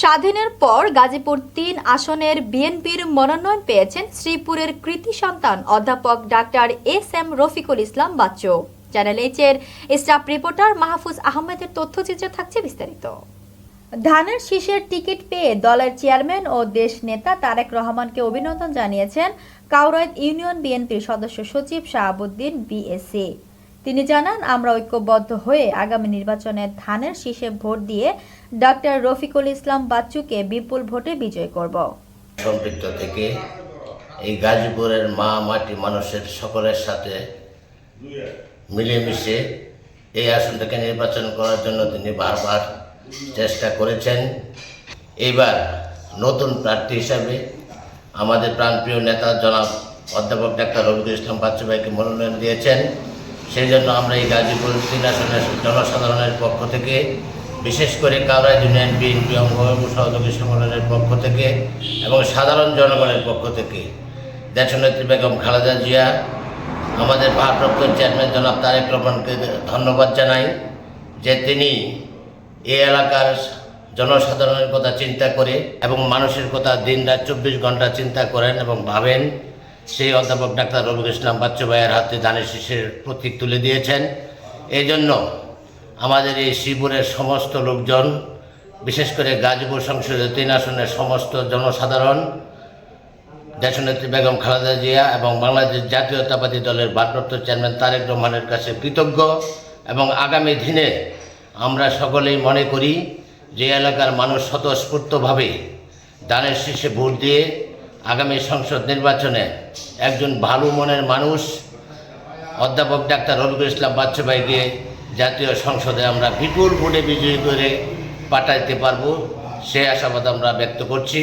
স্বাধীনের পর গাজীপুর তিন আসনের বিএনপির মনোনয়ন পেয়েছেন শ্রীপুরের কৃতি সন্তান অধ্যাপক doctor S M Rafiqul Islam Bachchu. Channel H এর স্টাফ রিপোর্টার মাহফুজ আহমেদের তথ্যচিত্রে থাকছে বিস্তারিত। ধানের শীষের টিকিট পেয়ে দলের চেয়ারম্যান ও দেশ নেতা তারেক রহমানকে অভিনন্দন জানিয়েছেন কাউরাইদ ইউনিয়ন বিএনপির সদস্য সচিব শাহাবুদ্দিন বিএসসি তিনি জানান, আমরা ঐক্যবদ্ধ হয়ে আগামী নির্বাচনে ধানের শীষে ভোট দিয়ে ডক্টর রফিকুল ইসলাম বাচ্চুকে বিপুল ভোটে বিজয় করব। সম্পৃক্ত থেকে এই গাজীপুরের মা মাটি মানুষের সকলের সাথে মিলেমিশে এই আসনটাকে নির্বাচন করার জন্য তিনি বারবার চেষ্টা করেছেন। এইবার নতুন প্রার্থী হিসাবে আমাদের প্রাণপ্রিয় নেতা জনাব অধ্যাপক ডাক্তার রবিকুল ইসলাম বাচ্চু ভাইকে মনোনয়ন দিয়েছেন। সেই জন্য আমরা এই গাজীপুর তিন জনসাধারণের পক্ষ থেকে, বিশেষ করে কাবরা ইউনিয়ন বিএনপি অঙ্গ সহযোগী সংগঠনের পক্ষ থেকে এবং সাধারণ জনগণের পক্ষ থেকে। দেশনেত্রী বেগম খালেদা জিয়া, আমাদের ভারপ্রাপ্ত চেয়ারম্যান জনাব তারেক রহমানকে ধন্যবাদ জানাই যে তিনি এই এলাকার জনসাধারণের কথা চিন্তা করে এবং মানুষের কথা দিন রাত চব্বিশ ঘণ্টা চিন্তা করেন এবং ভাবেন সেই অধ্যাপক ডাক্তার রবিকুল ইসলাম বাচ্চু ভাইয়ের হাতে ধানের শীষের প্রতীক তুলে দিয়েছেন। এই জন্য আমাদের এই শিবপুরের সমস্ত লোকজন, বিশেষ করে গাজীপুর সংসদের তিন আসনের সমস্ত জনসাধারণ, দেশনেত্রী বেগম খালেদা জিয়া এবং বাংলাদেশ জাতীয়তাবাদী দলের ভারপ্রাপ্ত চেয়ারম্যান তারেক রহমানের কাছে কৃতজ্ঞ এবং আগামী দিনে আমরা সকলেই মনে করি যে এলাকার মানুষ স্বতঃস্ফূর্তভাবে দানের শীর্ষে ভোট দিয়ে আগামী সংসদ নির্বাচনে একজন ভালো মনের মানুষ, অধ্যাপক ডাক্তার রবিকুল ইসলাম বাচ্চুভাইকে জাতীয় সংসদে আমরা বিপুল ভোটে বিজয়ী করে পাঠাইতে পারব সে আশাবাদ আমরা ব্যক্ত করছি।